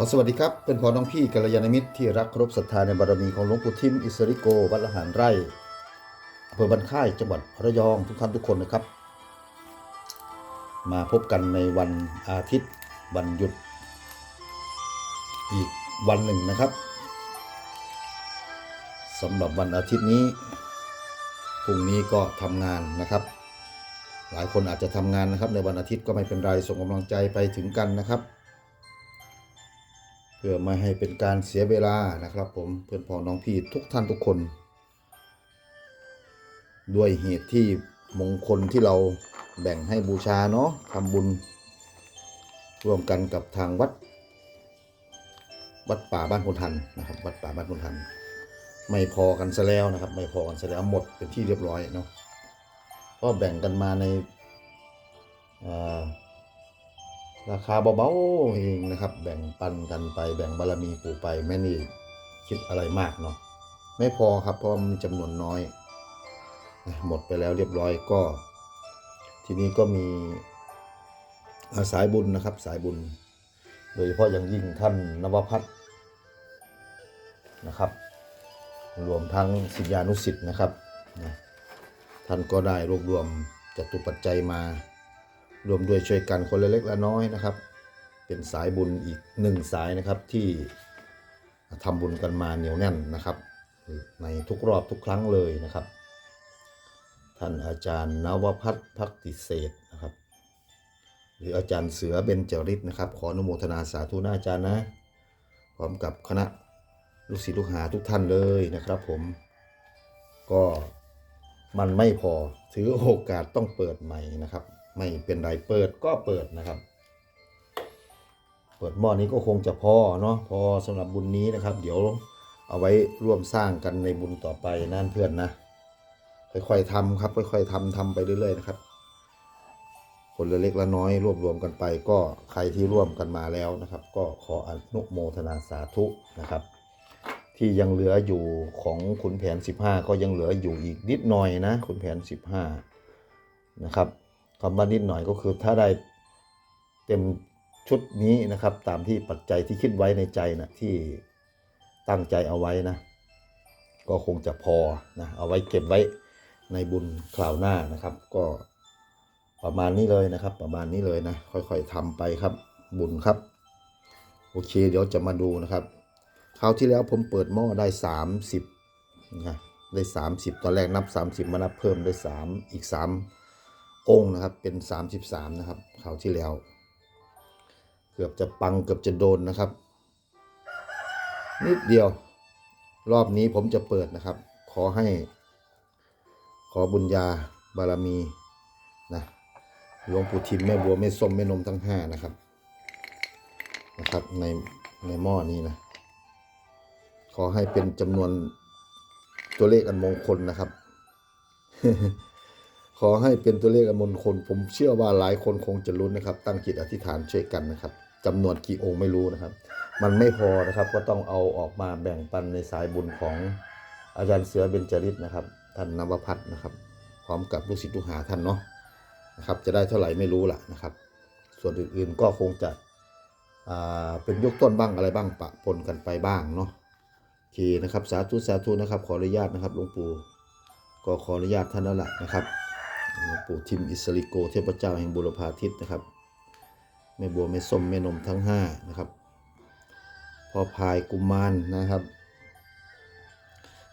ขอสวัสดีครับ เป็นพอน้องพี่กัลยาณมิตรที่รักครพศรัทธาในบารมีของหลวงปู่ทิมอิสริโกวัดละหารไร่อำเภอบันค่ายจังหวัดระยองทุกท่านทุกคนนะครับ มาพบกันในวันอาทิตย์วันหยุด อีกวันหนึ่งนะครับสำหรับวันอาทิตย์นี้พรุ่งนี้ก็ทำงานนะครับ หลายคนอาจจะทำงานนะครับ ในวันอาทิตย์ก็ไม่เป็นไรส่งกำลังใจไปถึงกันนะครับ เพื่อไม่ให้เป็นการเสียเวลานะครับผมเพื่อนพ้องน้องพี่ทุกท่านทุกคน ด้วยเหตุที่มงคลที่เราแบ่งให้บูชาเนาะทำบุญ ร่วมกันกับทางวัด วัดป่าบ้านพนทันนะครับ วัดป่าบ้านพนทัน ไม่พอกันซะแล้วนะครับ ไม่พอกันซะแล้วหมดเป็นที่เรียบร้อยเนาะก็แบ่งกันมาในอ่า ราคาเบาๆเองนะครับ แบ่งปันกันไป แบ่งบารมีปู่ไปแม่นี่คิดอะไรมากเนาะไม่พอครับเพราะมันจำนวนน้อย หมดไปแล้วเรียบร้อยก็ ทีนี้ก็มีาสายบุญนะครับ สายบุญ โดยเฉพาะอย่างยิ่งท่านนวพัฒน์นะครับ รวมทั้งศิษยานุสิษย์นะครับนะท่านก็ได้รวบรวมจตุปัจจัยมา รวมด้วยช่วยกันคนละเล็กละน้อยนะครับ เป็นสายบุญอีกหนึ่งสายนะครับที่ทำบุญกันมาเหนียวแน่นนะครับ ในทุกรอบทุกครั้งเลยนะครับ ท่านอาจารย์นวพัฒน์พักติเศษนะครับ หรืออาจารย์เสือเบญจริตนะครับ ขออนุโมทนาสาธุนะอาจารย์นะ พร้อมกับคณะลูกศิษย์ลูกหาทุกท่านเลยนะครับผมก็มันไม่พอถือโอกาสต้องเปิดใหม่นะครับ ไม่เป็นไรเปิดก็เปิดนะครับ เปิดหม้อนี้ก็คงจะพอเนาะพอสำหรับบุญนี้นะครับ เดี๋ยวเอาไว้ร่วมสร้างกันในบุญต่อไปนั่นเพื่อนนะค่อยๆทำครับ ค่อยๆทำทำไปเรื่อยๆนะครับคนละเล็กละน้อยรวบรวมกันไปก็ใครที่ร่วมกันมาแล้วนะครับ ก็ขออนุโมทนาสาธุนะครับ ที่ยังเหลืออยู่ของขุนแผน 15 ก็ยังเหลืออยู่อีกนิดหน่อยนะขุนแผน 15 นะครับ คำว่านิดหน่อยก็คือถ้าได้เต็มชุดนี้นะครับ ตามที่ปัจจัยที่คิดไว้ในใจนะที่ตั้งใจเอาไว้นะ ก็คงจะพอนะเอาไว้เก็บไว้ในบุญคราวหน้านะครับ ก็ประมาณนี้เลยนะครับ ประมาณนี้เลยนะ ค่อยๆทำไปครับ บุญครับ โอเค เดี๋ยวจะมาดูนะครับคราวที่แล้วผมเปิดหม้อได้ 30นะได้ 30 ตอนแรกนับ 30 มานับเพิ่มได้ 3 อีก 3 องค์นะครับเป็น 33 นะครับคราวที่แล้ว เกือบจะปังเกือบจะโดนนะครับ นิดเดียว รอบนี้ผมจะเปิดนะครับ ขอให้ ขอบุญญาบารมีนะหลวงปู่ทิมแม่บัวแม่ส้มแม่นมทั้งห้านะครับนะครับในในหม้อนี้นะ ขอให้เป็นจำนวนตัวเลขอันมงคลนะครับ ขอให้เป็นตัวเลขอันมงคลผมเชื่อว่าหลายคนคงจะลุ้นนะครับ ตั้งจิตอธิษฐานช่วยกันนะครับจำนวนกี่องค์ไม่รู้นะครับ มันไม่พอนะครับก็ต้องเอาออกมาแบ่งปันในสายบุญของอาจารย์เสือเบญจริตนะครับ ท่านนวพัฒน์นะครับ พร้อมกับลูกศิษย์ลูกหาท่านเนาะนะครับ จะได้เท่าไหร่ไม่รู้ล่ะนะครับ ส่วนอื่นๆก็คงจะเป็นยกต้นบ้างอะไรบ้างปะปนกันไปบ้างเนาะโอเคนะครับสาธุสาธุนะครับ ขออนุญาตนะครับหลวงปู่ก็ขออนุญาตท่านแล้วล่ะนะครับ หลวงปู่ทิมอิสริโกเทพเจ้าแห่งบุรพาทิตนะครับแม่บัวแม่ส้มแม่นมทั้งห้านะครับพ่อพายกุมารนะครับ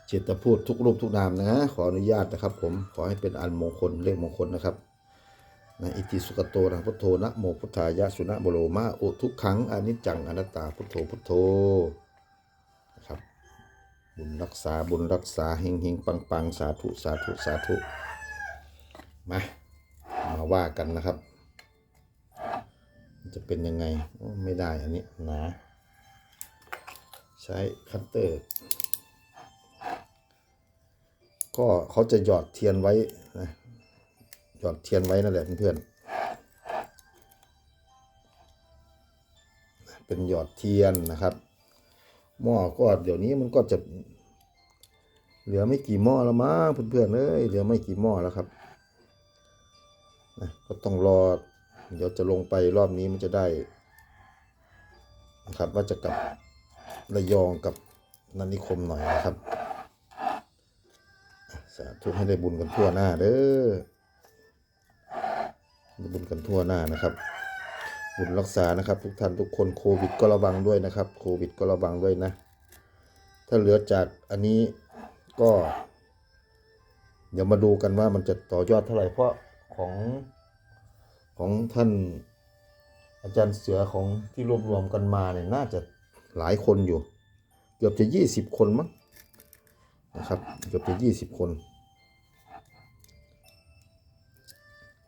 เจตพูดทุกรูปทุกนามนะ ขออนุญาตนะครับ ผมขอให้เป็นอันมงคลเลขมงคลนะครับนะอิติสุกโตนะพุทโธนะโมพุทธายะสุนะโบโลมาโอทุกขังอนิจจังอนัตตาพุทโธพุทโธนะครับบุญรักษาบุญรักษาเฮงเฮงปังปังสาธุสาธุสาธุ มามาว่ากันนะครับ จะเป็นยังไงไม่ได้อันนี้หนาใช้คัตเตอร์ ก็เขาจะหยอดเทียนไว้นะหยอดเทียนไว้นั่นแหละเพื่อนๆเป็นหยอดเทียนนะครับ หม้อก็เดี๋ยวนี้มันก็จะเหลือไม่กี่หม้อแล้วมั้งเพื่อนๆเอ้ยเหลือไม่กี่หม้อแล้วครับ นะก็ต้องรอ เดี๋ยวจะลงไปรอบนี้มันจะได้นะครับว่าจะกลับระยองกับนันนิคมหน่อยนะครับ สาธุให้ได้บุญกันทั่วหน้าเด้อได้บุญกันทั่วหน้านะครับ บุญรักษานะครับ ทุกท่านทุกคนโควิดก็ระวังด้วยนะครับ โควิดก็ระวังด้วยนะ ถ้าเหลือจากอันนี้ก็ เดี๋ยวมาดูกันว่ามันจะต่อยอดเท่าไหร่เพราะ ของของท่านอาจารย์เสือของที่รวบรวมกันมาเนี่ยน่าจะหลายคนอยู่ เกือบจะยี่สิบคนมั้งนะครับเกือบจะยี่สิบคน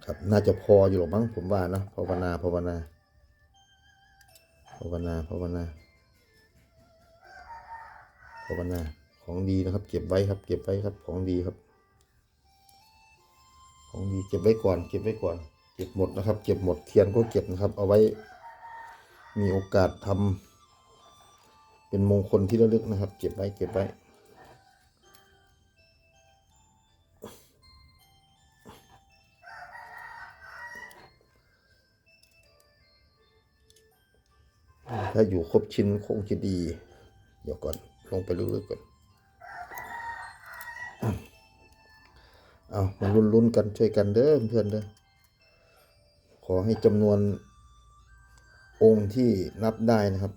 ครับน่าจะพออยู่หรอกมั้งผมว่านะภาวนาภาวนาภาวนาภาวนาภาวนาของดีนะครับ เก็บไว้ครับ เก็บไว้ครับของดีครับ ของดีเก็บไว้ก่อน เก็บไว้ก่อน เก็บหมดนะครับ เก็บหมดเทียนก็เก็บนะครับ เอาไว้ มีโอกาสทำเป็นมงคลที่ระลึกนะครับ เก็บไว้เก็บไว้ถ้าอยู่ครบชิ้นคงจะดี เดี๋ยวก่อน ลงไปลึกๆก่อน เอา มาลุ้นๆกันช่วยกันเด้อเพื่อนเด้อขอให้จำนวนองค์ที่นับได้นะครับ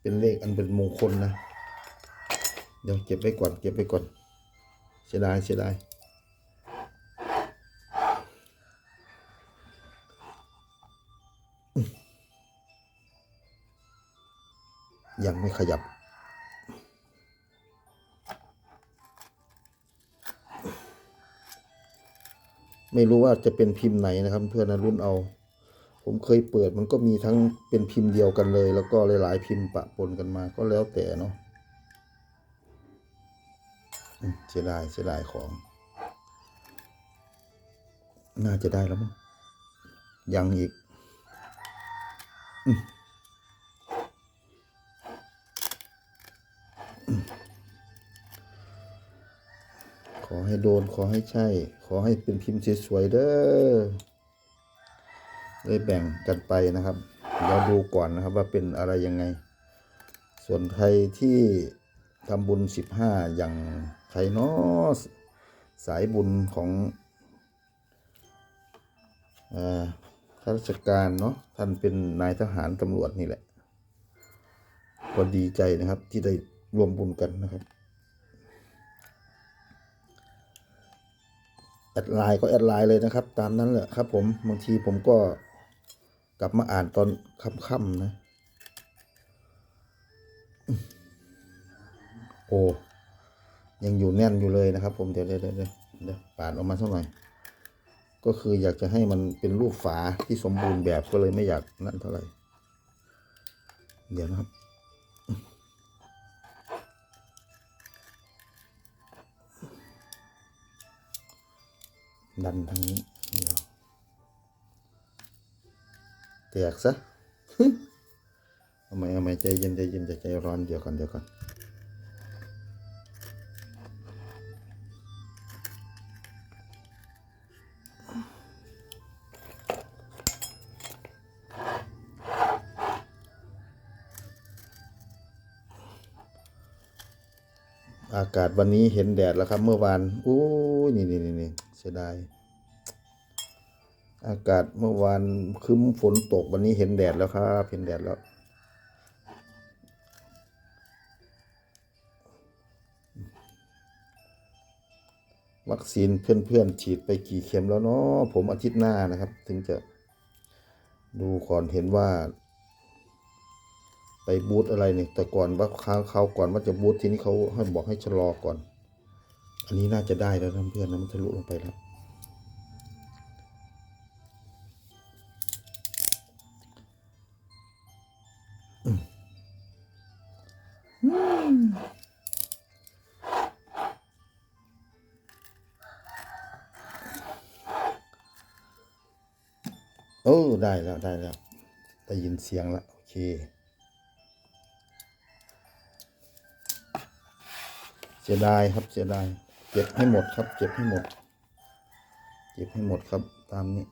เป็นเลขอันเป็นมงคลนะ เดี๋ยวเก็บไว้ก่อนเก็บไว้ก่อนเสียดายเสียดายยังไม่ขยับ ไม่รู้ว่าจะเป็นพิมพ์ไหนนะครับ เพื่อนนะรุ่นเอา ผมเคยเปิดมันก็มีทั้งเป็นพิมพ์เดียวกันเลย แล้วก็หลายๆพิมพ์ปะปนกันมาก็แล้วแต่เนาะเสียดายเสียดายของ น่าจะได้แล้วมั้งยังอีก ขอให้โดนขอให้ใช่ ขอให้เป็นพิมพ์สวยๆเด้อได้แบ่งกันไปนะครับ เราดูก่อนนะครับว่าเป็นอะไรยังไง ส่วนใครที่ทำบุญสิบห้าอย่างใครเนาะสายบุญของอ่อข้าราชการเนาะท่านเป็นนายทหารตำรวจนี่แหละ ก็ดีใจนะครับที่ได้รวมบุญกันนะครับ แอดไลน์ก็แอดไลน์เลยนะครับ ตามนั้นแหละครับผมบางทีผมก็กลับมาอ่านตอนค่ำๆนะ โอ้ยังอยู่แน่นอยู่เลยนะครับ ผมเดี๋ยวเดี๋ยวเดี๋ยวเดี๋ยวเดี๋ยวปาดออกมาสักหน่อย ก็คืออยากจะให้มันเป็นรูปฝาที่สมบูรณ์แบบก็เลยไม่อยากนั่นเท่าไหร่ เดี๋ยวนะครับ ดันทางนี้เดี๋ยวแตกซะเอาไหมเอาไหมใจเย็นใจเย็นใจใจร้อนเดี๋ยวก่อนเดี๋ยวก่อนอากาศวันนี้เห็นแดดแล้วครับ เมื่อวานอู้ยนี่นี่นี่นี่ สียดาย อากาศเมื่อวานคึ้มฝนตกวันนี้เห็นแดดแล้วครับเห็นแดดแล้ว วัคซีนเพื่อนๆฉีดไปกี่เข็มแล้วเนาะผมอาทิตย์หน้านะครับ ถึงจะดูก่อนเห็นว่า ไปบูธอะไรเนี่ยแต่ก่อนว่าคราวคราก่อนว่าจะบูธทีนี้เขาให้บอกให้ชะลอก่อน อันนี้น่าจะได้แล้วนะเพื่อนนะมันทะลุลงไปแล้ว โอ้ ได้แล้วได้แล้วได้ยินเสียงแล้วโอเคเสียดายครับเสียดาย ก็บให้หมดครับ เก็บให้หมด เก็บให้หมดครับ ตามนี้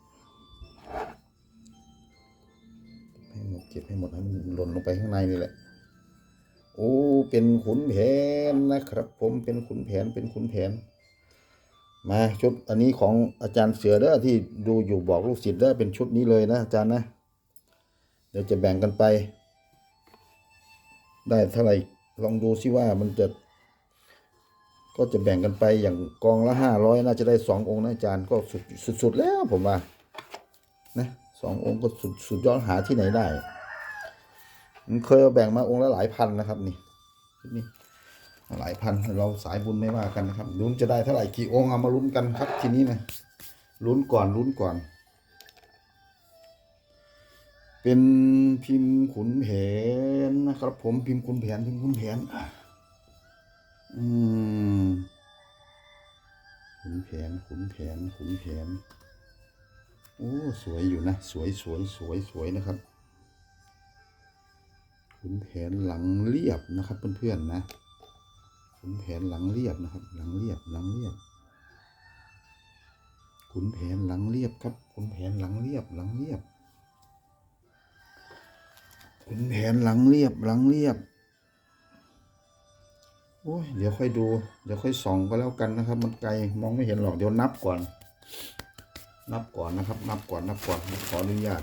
เก็บให้หมดเก็บให้หมดให้มันหล่นลงไปข้างในนี่แหละ โอ้ เป็นขุนแผนนะครับ ผมเป็นขุนแผนเป็นขุนแผน มาชุดอันนี้ของอาจารย์เสือเด้อที่ดูอยู่บอกลูกศิษย์เด้อเป็นชุดนี้เลยนะอาจารย์นะ เดี๋ยวจะแบ่งกันไป ได้เท่าไหร่ลองดูซิว่ามันจะ ก็จะแบ่งกันไปอย่างกองละห้าร้อยน่าจะได้สององค์นะอาจารย์ก็สุดสุดๆแล้วผมว่านะสององค์ก็สุดสุดยอดหาที่ไหนได้มันเคยเอาแบ่งมาองค์ละหลายพันนะครับนี่นี้หลายพันเราสายบุญไม่ว่ากันนะครับลุ้นจะได้เท่าไหร่กี่องค์เอามาลุ้นกันครับทีนี้นะลุ้นก่อนลุ้นก่อน เป็นพิมพ์ขุนแผนนะครับ ผมพิมพ์ขุนแผนพิมพ์ขุนแผน อืมขุนแผนขุนแผนขุนแผนโอ้สวยอยู่นะ สวยสวยสวยสวยนะครับ ขุนแผนหลังเรียบนะครับเพื่อนๆนะ ขุนแผนหลังเรียบนะครับ หลังเรียบหลังเรียบ ขุนแผนหลังเรียบครับ ขุนแผนหลังเรียบหลังเรียบขุนแผนหลังเรียบหลังเรียบ โอ้ยเดี๋ยวค่อยดู เดี๋ยวค่อยส่องก็แล้วกันนะครับ มันไกลมองไม่เห็นหรอกเดี๋ยวนับก่อน นับก่อนนะครับ นับก่อนนับก่อนขออนุญาต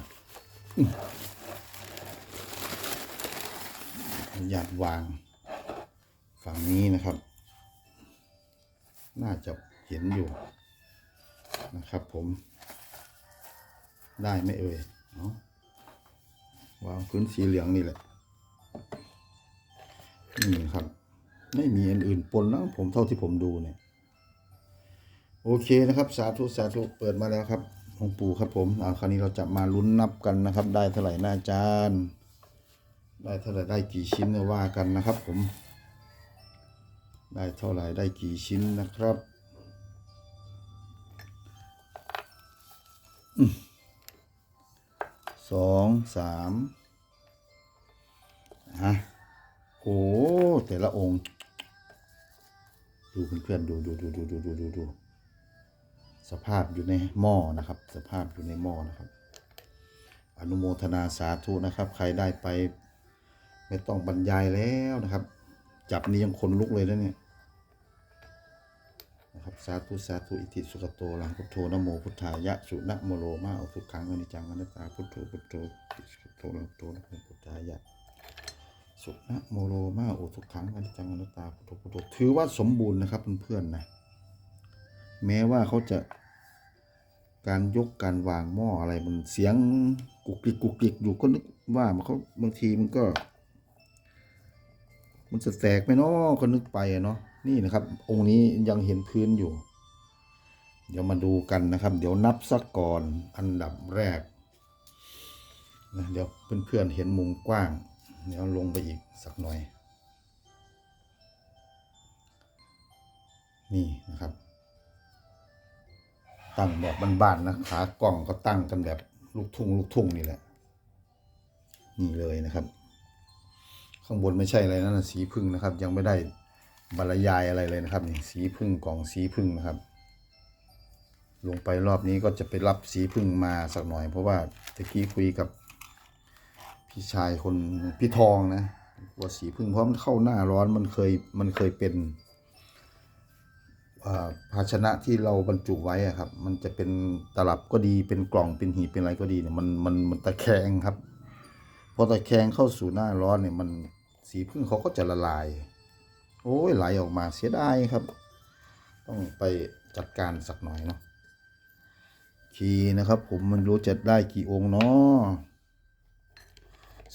อนุญาตวาง ฝั่งนี้นะครับ น่าจะเห็นอยู่นะครับผม ได้ไหมเอ่ยเอาะวางพื้นสีเหลืองนี่แหละนี่ครับ ไม่มีอันอื่นปนนะผมเท่าที่ผมดูเนี่ย โอเคนะครับ สาธุสาธุเปิดมาแล้วครับของปู่ครับผมอ่าคราวนี้เราจะมาลุ้นนับกันนะครับ ได้เท่าไหร่หน้าจานได้เท่าไหร่ได้กี่ชิ้นเนี่ยว่ากันนะครับ ผม ได้เท่าไหร่ได้กี่ชิ้นนะครับสองสามฮะโอ้แต่ละองค์ ดูเพื่อนๆดูดูดูดูดูดูดูดูสภาพอยู่ในหม้อนะครับ สภาพอยู่ในหม้อนะครับ อนุโมทนาสาธุนะครับ ใครได้ไป ไม่ต้องบรรยายแล้วนะครับ จับนี่ยังขนลุกเลยนะเนี่ยนะครับสาธุสาธุอิติสุขโตลังพุทโธนะโมพุทธายะสุนะโมโลมาอุทุกขังอนิจังอนัตตาพุทโธพุทโธอิติสุขโตลังพุทโธนโมพุทธายะ สุนะโมโลมาอุทุกขังอนิจจังอนัตตาพุทโธพุทโธถือว่าสมบูรณ์นะครับเพื่อนๆนะแม้ว่าเขาจะการยกการวางหม้ออะไรมันเสียงกุกกิกกุกกิกอยู่ก็นึกว่ามันเขาบางทีมันก็ มันจะแตกไหมเนาะก็นึกไปอะเนาะนี่นะครับ องค์นี้ยังเห็นพื้นอยู่ เดี๋ยวมาดูกันนะครับ เดี๋ยวนับสักก่อนอันดับแรกนะเดี๋ยวเพื่อนๆเห็นมุมกว้าง เดี๋ยวลงไปอีกสักหน่อย นี่นะครับ ตั้งแบบบ้านๆนะขากล่องก็ตั้งกันแบบลูกทุ่งลูกทุ่งนี่แหละ นี่เลยนะครับ ข้างบนไม่ใช่อะไรนะนะสีพึ่งนะครับ ยังไม่ได้บรรยายอะไรเลยนะครับนี่สีพึ่งกล่องสีพึ่งนะครับ ลงไปรอบนี้ก็จะไปรับสีพึ่งมาสักหน่อย เพราะว่าตะกี้คุยกับ พี่ชายคนพี่ทองนะกลัวสีพึ่งเพราะมันเข้าหน้าร้อนมันเคยมันเคยเป็นภาชนะที่เราบรรจุไว้อะครับ มันจะเป็นตลับก็ดีเป็นกล่องเป็นหีบเป็นอะไรก็ดีเนี่ยมันมันมันตะแคงครับพอตะแคงเข้าสู่หน้าร้อนเนี่ยมันสีพึ่งเขาก็จะละลาย โอ้ยไหลออกมาเสียดายครับ ต้องไปจัดการสักหน่อยเนาะคีนะครับ ผมมันรู้จะได้กี่องค์เนาะ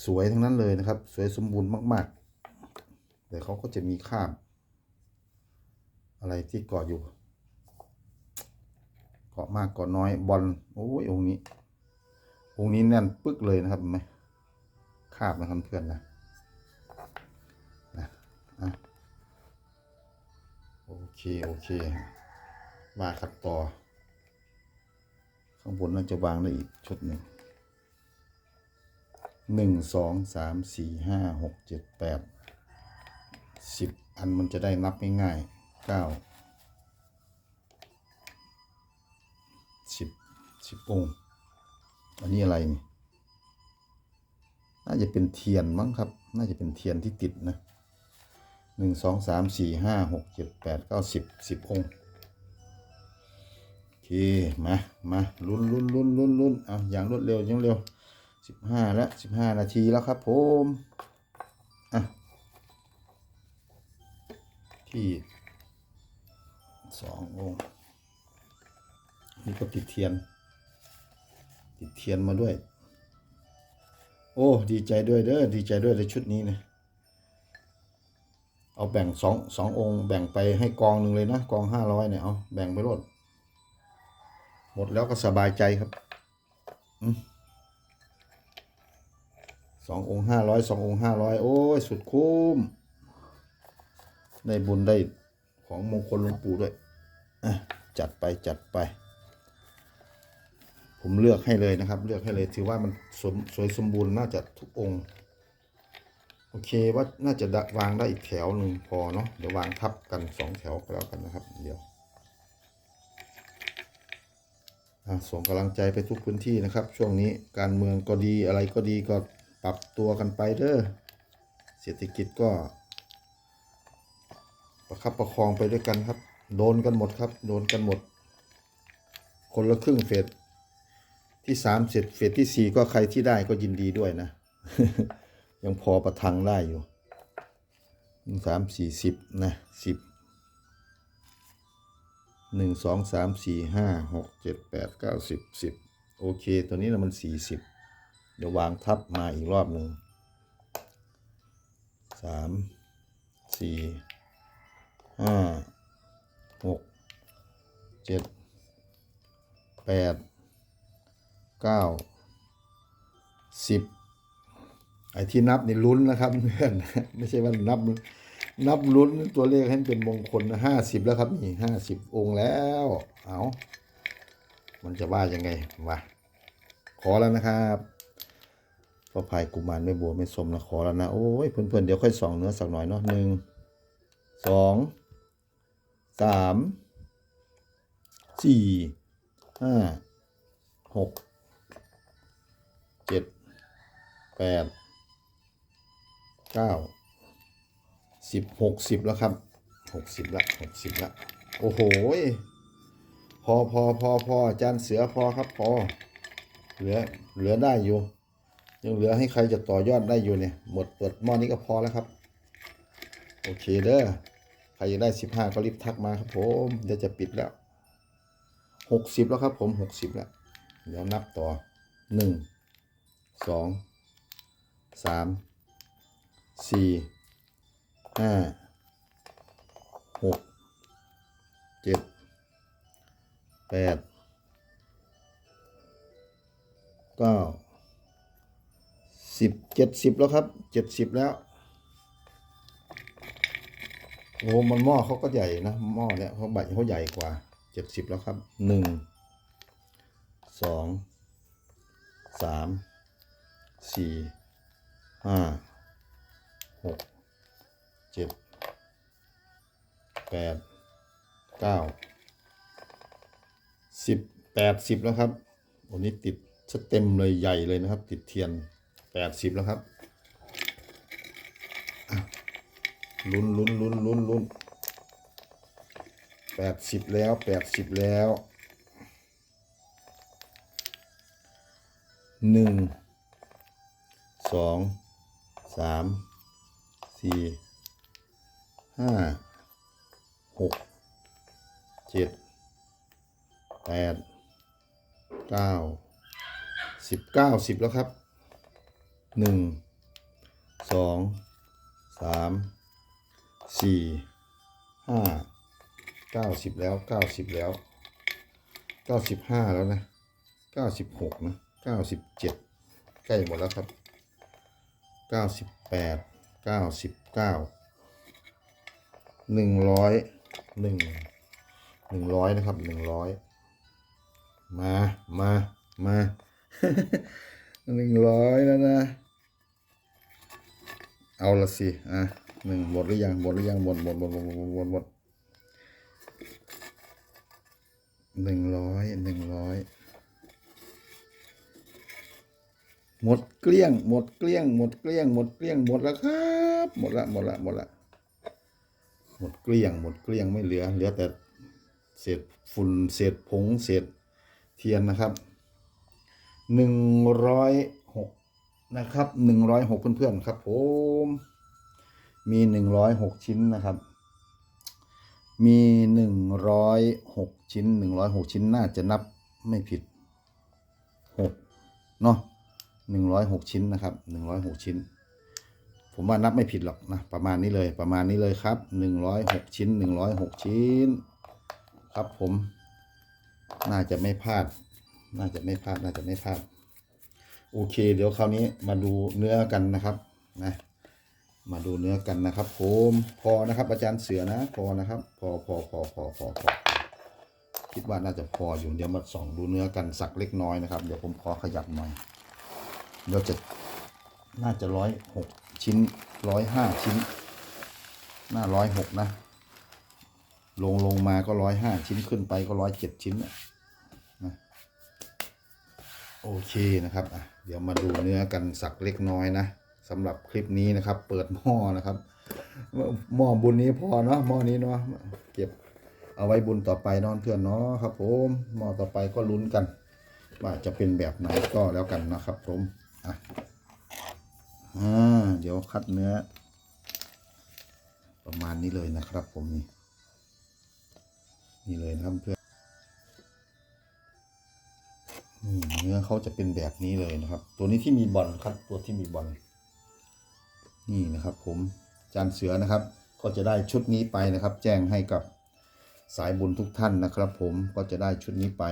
สวยทั้งนั้นเลยนะครับ สวยสมบูรณ์มากๆ แต่เขาก็จะมีคราบอะไรที่เกาะอยู่ เกาะมากเกาะน้อยบอลโอ้ยองค์นี้ องค์นี้แน่นปึ๊กเลยนะครับเห็นไหมคาบนะครับเพื่อนนะนะอะโอเค โอเคมาขัดต่อ ข้างบนน่าจะวางได้อีกชุดหนึ่ง หนึ่งสองสามสี่ห้าหกเจ็ดแปดสิบอันมันจะได้นับง่ายๆเก้าสิบสิบองค์ อันนี้อะไรนี่ น่าจะเป็นเทียนมั้งครับ น่าจะเป็นเทียนที่ติดนะหนึ่งสองสามสี่ห้าหกเจ็ดแปดเก้าสิบสิบองค์โอเค มา มาลุ้นลุ้นลุ้นลุ้นลุ้นเอาอย่างรวดเร็วยังเร็ว สิบห้าแล้วสิบห้านาทีแล้วครับผมอะที่สององค์นี่ก็ติดเทียน ติดเทียนมาด้วย โอ้ ดีใจด้วยเด้อดีใจด้วยในชุดนี้นะเอาแบ่งสองสององค์ แบ่งไปให้กองหนึ่งเลยนะกองห้าร้อยเนี่ยเอาแบ่งไปรดหมดแล้วก็สบายใจครับ อืม สององค์ห้าร้อยสององค์ห้าร้อยโอ้ย สุดคุ้ม ได้บุญได้ของมงคลหลวงปู่ด้วยจัดไปจัดไป ผมเลือกให้เลยนะครับ เลือกให้เลยถือว่ามันสมสวยสมบูรณ์น่าจะทุกองค์ โอเคว่าน่าจะวางได้อีกแถวหนึ่งพอเนาะเดี๋ยววางทับกันสองแถวก็แล้วกันนะครับ เดี๋ยวส่งกำลังใจไปทุกพื้นที่นะครับ ช่วงนี้การเมืองก็ดีอะไรก็ดีก็ ปรับตัวกันไปเด้อเศรษฐกิจก็ ประคับประคองไปด้วยกันครับ โดนกันหมดครับ โดนกันหมด คนละครึ่งเฟสที่สามเสร็จเฟสที่สี่ก็ใครที่ได้ก็ยินดีด้วยนะ ยังพอประทังได้อยู่หนึ่งสามสี่สิบนะสิบหนึ่งสองสามสี่ห้าหกเจ็ดแปดเก้าสิบสิบโอเค ตัวนี้นะมันสี่สิบ เดี๋ยววางทับมาอีกรอบหนึ่งสามสี่ห้าหกเจ็ดแปดเก้าสิบไอ้ที่นับนี่ลุ้นนะครับเพื่อนไม่ใช่ว่านับนับลุ้นตัวเลขให้เป็นมงคลห้าสิบแล้วครับนี่ห้าสิบองค์แล้ว เอามันจะว่ายังไงวะขอแล้วนะครับ พระพายกุมารไม่บัวไม่สมนะขอแล้วนะโอ้ยเพื่อนๆเดี๋ยวค่อยส่องเนื้อสักหน่อยเนาะหนึ่งสองสามสี่ห้าหกเจ็ดแปดเก้าสิบหกสิบแล้วครับหกสิบละหกสิบละโอ้โหพอพอพอพอจารย์เสือพอครับพอเหลือเหลือได้อยู่ ยังเหลือให้ใครจะต่อยอดได้อยู่เนี่ยหมดเปิดหม้อนี้ก็พอแล้วครับ โอเคเด้อใครอยากได้สิบห้าก็รีบทักมาครับผมเดี๋ยวจะปิดแล้วหกสิบแล้วครับผมหกสิบแล้ว เดี๋ยวนับต่อหนึ่งสองสามสี่ห้าหกเจ็ดแปดเก้า สิบเจ็ดสิบแล้วครับเจ็ดสิบแล้วโอ้มันหม้อเขาก็ใหญ่นะหม้อเนี่ยเขาใบเขาใหญ่กว่าเจ็ดสิบแล้วครับหนึ่งสองสามสี่ห้าหกเจ็ดแปดเก้าสิบแปดสิบแล้วครับวันนี้ติดสเต็มเลยใหญ่เลยนะครับ ติดเทียน แปดสิบแล้วครับลุ้นลุ้นลุ้นลุ้นลุ้นแปดสิบแล้วแปดสิบแล้วหนึ่งสองสามสี่ห้าหกเจ็ดแปดเก้าสิบเก้าสิบแล้วครับ หนึ่งสองสามสี่ห้าเก้าสิบแล้วเก้าสิบแล้วเก้าสิบห้าแล้วนะเก้าสิบหกนะเก้าสิบเจ็ดใกล้หมดแล้วครับเก้าสิบแปดเก้าสิบเก้าหนึ่งร้อยหนึ่งหนึ่งร้อยนะครับหนึ่งร้อยมา มา มาหนึ่งร้อยแล้วนะ เอาละสิ อะหนึ่งหมดหรือยังหมดหรือยังหมดหมดหมดหมดหมดหมดหมดหนึ่งร้อยหนึ่งร้อยหมดเกลี้ยง หมดเกลี้ยง หมดเกลี้ยง หมดเกลี้ยง หมดแล้วครับ หมดละหมดละหมดละหมดเกลี้ยง หมดเกลี้ยงไม่เหลือ เหลือแต่เศษฝุ่นเศษผงเศษเทียนนะครับหนึ่งร้อย นะครับหนึ่งร้อยหกเพื่อนๆครับผมมีหนึ่งร้อยหกชิ้นนะครับ มีหนึ่งร้อยหกชิ้นหนึ่งร้อยหกชิ้นน่าจะนับไม่ผิดหกเนาะหนึ่งร้อยหกชิ้นนะครับหนึ่งร้อยหกชิ้น ผมว่านับไม่ผิดหรอกนะประมาณนี้เลยประมาณนี้เลยครับหนึ่งร้อยหกชิ้นหนึ่งร้อยหกชิ้น ครับผม น่าจะไม่พลาด น่าจะไม่พลาดน่าจะไม่พลาด โอเค เดี๋ยวคราวนี้มาดูเนื้อกันนะครับนะมาดูเนื้อกันนะครับผมพอนะครับ อาจารย์เสือนะพอนะครับ พอพอพอพอพอพอคิดว่าน่าจะพออยู่เดี๋ยวมาส่องดูเนื้อกันสักเล็กน้อยนะครับ เดี๋ยวผมขอขยับหน่อยเดี๋ยวจะน่าจะร้อยหกชิ้นร้อยห้าชิ้น หน้าร้อยหกนะ ลงลงมาก็ร้อยห้าชิ้นขึ้นไปก็ร้อยเจ็ดชิ้นนะนะ โอเคนะครับ เดี๋ยวมาดูเนื้อกันสักเล็กน้อยนะสำหรับคลิปนี้นะครับ เปิดหม้อนะครับหม้อบุญนี้พอเนาะหม้อนี้เนาะเก็บเอาไว้บุญต่อไปนอนเพื่อนเนาะครับ ผมหม้อต่อไปก็ลุ้นกัน ว่าจะเป็นแบบไหนก็แล้วกันนะครับ ผมอะอ่าเดี๋ยวคัดเนื้อ ประมาณนี้เลยนะครับ ผมนี่นี่เลยนะครับเพื่อน เนื้อเขาจะเป็นแบบนี้เลยนะครับ ตัวนี้ที่มีบอลครับ ตัวที่มีบอลนี่นะครับ ผมจานเสือนะครับ ก็จะได้ชุดนี้ไปนะครับ แจ้งให้กับสายบุญทุกท่านนะครับ ผมก็จะได้ชุดนี้ไป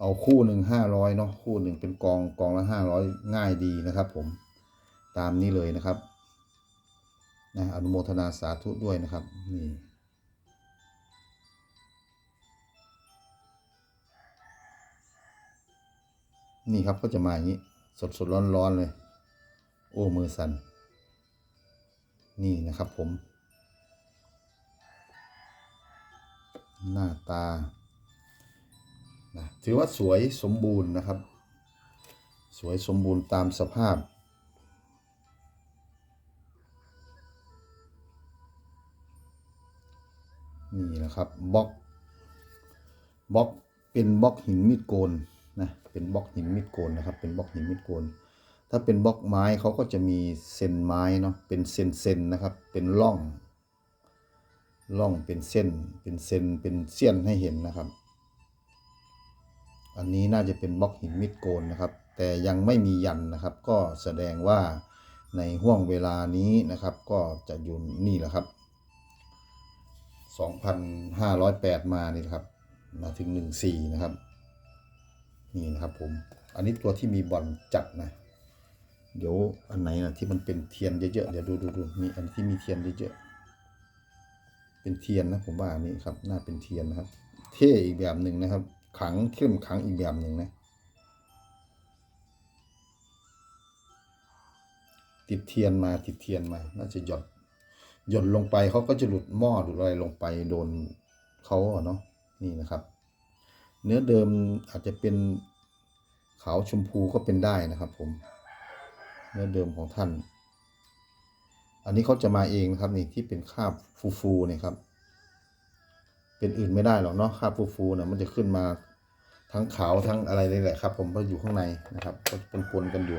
เอาคู่หนึ่งห้าร้อยเนาะคู่หนึ่งเป็นกองกองละห้าร้อยง่ายดีนะครับ ผมตามนี้เลยนะครับนะอนุโมทนาสาธุด้วยนะครับนี่ นี่ครับก็จะมาอย่างนี้ สดสดร้อนร้อนเลย โอ้มือสันนี่นะครับผม หน้าตานะถือว่าสวยสมบูรณ์นะครับ สวยสมบูรณ์ตามสภาพ นี่นะครับบล็อกบล็อกเป็นบล็อกหินมีดโกน นะเป็นบล็อกหินมีดโกนนะครับ เป็นบล็อกหินมีดโกน ถ้าเป็นบล็อกไม้เขาก็จะมีเส้นไม้เนาะเป็นเส้นเส้นนะครับ เป็นร่องร่องเป็นเส้น เป็นเส้นเป็นเสี้ยนให้เห็นนะครับ อันนี้น่าจะเป็นบล็อกหินมิดโกนนะครับ แต่ยังไม่มียันนะครับ ก็แสดงว่าในห่วงเวลานี้นะครับ ก็จะอยู่นี่แหละครับ 2,508 มานี่ครับ มาถึง 14 นะครับ นี่นะครับผม อันนี้ตัวที่มีบอลจัดนะ เดี๋ยวอันไหนนะที่มันเป็นเทียนเยอะๆ เดี๋ยวดูดูดูมีอันที่มีเทียนเยอะๆ เป็นเทียนนะผมว่าอันนี้ครับน่าเป็นเทียนนะครับ เท่อีกแบบหนึ่งนะครับ ขังเข้มขังอีกแบบหนึ่งนะ ติดเทียนมาติดเทียนมา น่าจะหยดหย่นลงไปเขาก็จะหลุดหม้อหลุดอะไรลงไปโดนเขาเนาะนี่นะครับ เนื้อเดิมอาจจะเป็นขาวชมพูก็เป็นได้นะครับผม เนื้อเดิมของท่าน อันนี้เขาจะมาเองนะครับนี่ที่เป็นคราบฟูๆเนี่ยครับ เป็นอื่นไม่ได้หรอกเนาะคราบฟูๆเนี่ยมันจะขึ้นมาทั้งขาวทั้งอะไรเลยแหละครับ ผมเพราะอยู่ข้างในนะครับ ก็ปนๆกันอยู่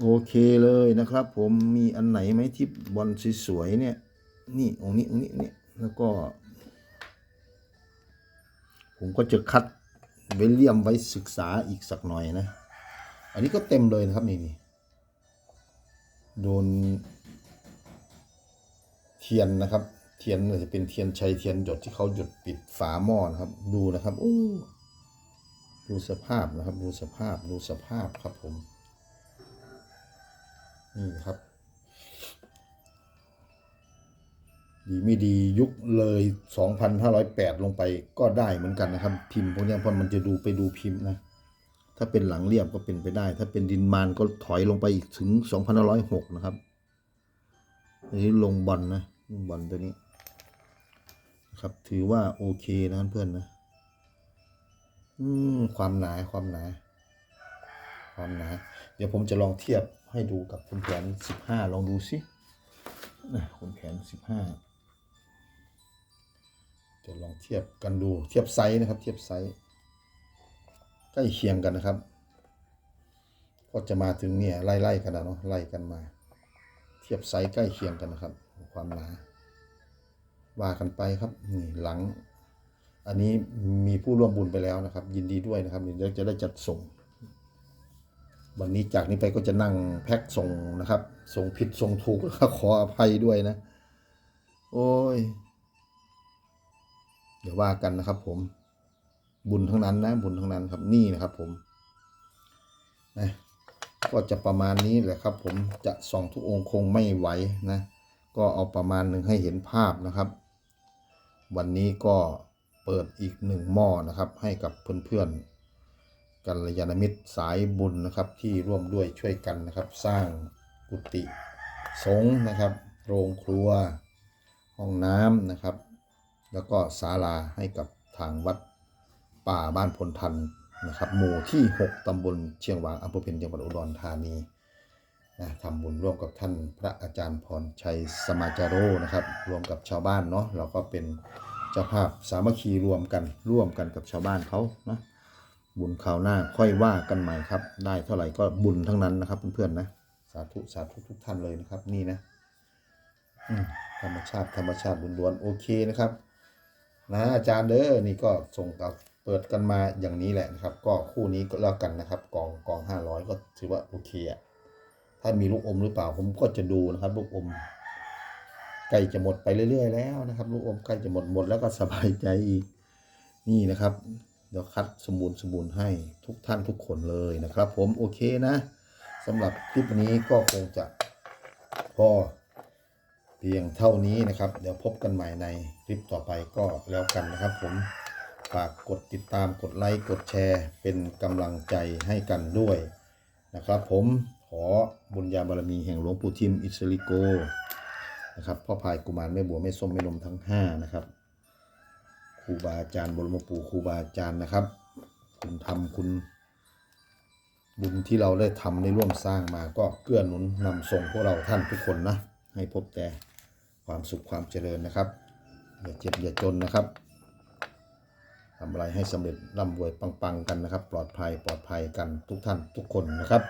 โอเคเลยนะครับ ผมมีอันไหนไหมที่บอลสวยๆเนี่ย นี่องค์นี้องค์นี้เนี่ยแล้วก็ ผมก็จะคัดไว้เลี่ยมไว้ศึกษาอีกสักหน่อยนะ อันนี้ก็เต็มเลยนะครับนี่นี่โดน เทียนนะครับ เทียนเนี่ยจะเป็นเทียนชัยเทียนหยดที่เขาหยดปิดฝาหม้อนะครับ ดูนะครับโอ้ดูสภาพนะครับ ดูสภาพดูสภาพครับผม นี่ครับ ดีไม่ดียุคเลย 2,508 ลงไปก็ได้เหมือนกันนะครับ พิมพ์พวกนี้เพราะมันจะดูไปดูพิมพ์นะ ถ้าเป็นหลังเรียบก็เป็นไปได้ ถ้าเป็นดินมานก็ถอยลงไปอีกถึง 2,506 นะครับอันนี้ลงบอลนะลงบอลตัวนี้นะครับถือว่าโอเคนะเพื่อนนะอืมความหนาความหนา ความหนา เดี๋ยวผมจะลองเทียบให้ดูกับคุณแผนสิบห้าลองดูสินะคุณแผนสิบห้า จะลองเทียบกันดูเทียบไซส์นะครับ เทียบไซส์ใกล้เคียงกันนะครับ ก็จะมาถึงเนี่ยไล่ๆกันนะเนาะไล่กันมา เทียบไซส์ใกล้เคียงกันนะครับ ความหนาว่ากันไปครับนี่หลัง อันนี้มีผู้ร่วมบุญไปแล้วนะครับ ยินดีด้วยนะครับเดี๋ยวจะได้จัดส่ง วันนี้จากนี้ไปก็จะนั่งแพ็คส่งนะครับ ส่งผิดส่งถูกแล้วขออภัยด้วยนะ โอ้ย ดี๋ยวว่ากันนะครับผมบุญทั้งนั้นนะบุญทั้งนั้นครับนี่นะครับผมนะก็จะประมาณนี้แหละครับ ผมจะส่องทุกองค์คงไม่ไหวนะ ก็เอาประมาณหนึ่งให้เห็นภาพนะครับ วันนี้ก็เปิดอีกหนึ่งหม้อนะครับ ให้กับเพื่อนๆกัลยาณมิตรสายบุญนะครับ ที่ร่วมด้วยช่วยกันนะครับ สร้างกุฏิสงนะครับ โรงครัว ห้องน้ำนะครับ แล้วก็ศาลาให้กับทางวัดป่าบ้านพลทันนะครับ หมู่ที่ 6ตำบลเชียงหวางอำเภอเพ็ญจังหวัดอุดรธานีนะทำบุญร่วมกับท่านพระอาจารย์พรชัยสมาจาโรนะครับ รวมกับชาวบ้านเนาะเราก็เป็นเจ้าภาพสามัคคีรวมกันร่วมกันกับชาวบ้านเขานะบุญคราวหน้าค่อยว่ากันใหม่ครับ ได้เท่าไหร่ก็บุญทั้งนั้นนะครับเพื่อนๆนะสาธุสาธุทุกท่านเลยนะครับ นี่นะธรรมชาติธรรมชาติล้วนๆโอเคนะครับ นะอาจารย์เด้อนี่ก็ส่งกับเปิดกันมาอย่างนี้แหละนะครับ ก็คู่นี้ก็แล้วกันนะครับ กองกองห้าร้อยก็ถือว่าโอเคอะถ้ามีลูกอมหรือเปล่าผมก็จะดูนะครับ ลูกอมใกล้จะหมดไปเรื่อย ๆ แล้วนะครับ ลูกอมใกล้จะหมดหมดแล้วก็สบายใจอีกนี่นะครับเดี๋ยวคัดสมบูรณ์สมบูรณ์ให้ทุกท่านทุกคนเลยนะครับ ผมโอเคนะสำหรับคลิปนี้ก็คงจะพอ เพียงเท่านี้นะครับ เดี๋ยวพบกันใหม่ในคลิปต่อไปก็แล้วกันนะครับ ผมฝากกดติดตามกดไลค์กดแชร์เป็นกำลังใจให้กันด้วยนะครับ ผมขอบุญญาบารมีแห่งหลวงปู่ทิมอิสริโกนะครับพ่อพายกุมารแม่บัวแม่ส้มแม่นมทั้งห้านะครับครูบาอาจารย์บรมปู่ครูบาอาจารย์นะครับ คุณทำคุณบุญที่เราได้ทำได้ร่วมสร้างมาก็เกื้อหนุนนำส่งพวกเราท่านทุกคนนะ ให้พบแต่ความสุขความเจริญนะครับ อย่าเจ็บอย่าจนนะครับทำอะไรให้สำเร็จร่ำรวยปังๆกันนะครับ ปลอดภัยปลอดภัยกันทุกท่านทุกคนนะครับ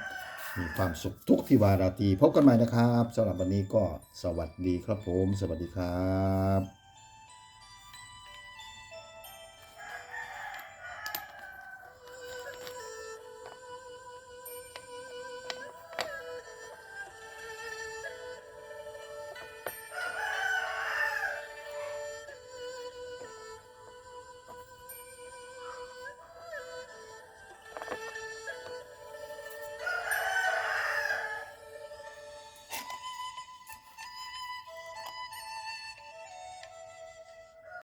มีความสุขทุกที่วาราตรีพบกันใหม่นะครับสำหรับวันนี้ก็สวัสดีครับผม สวัสดีครับ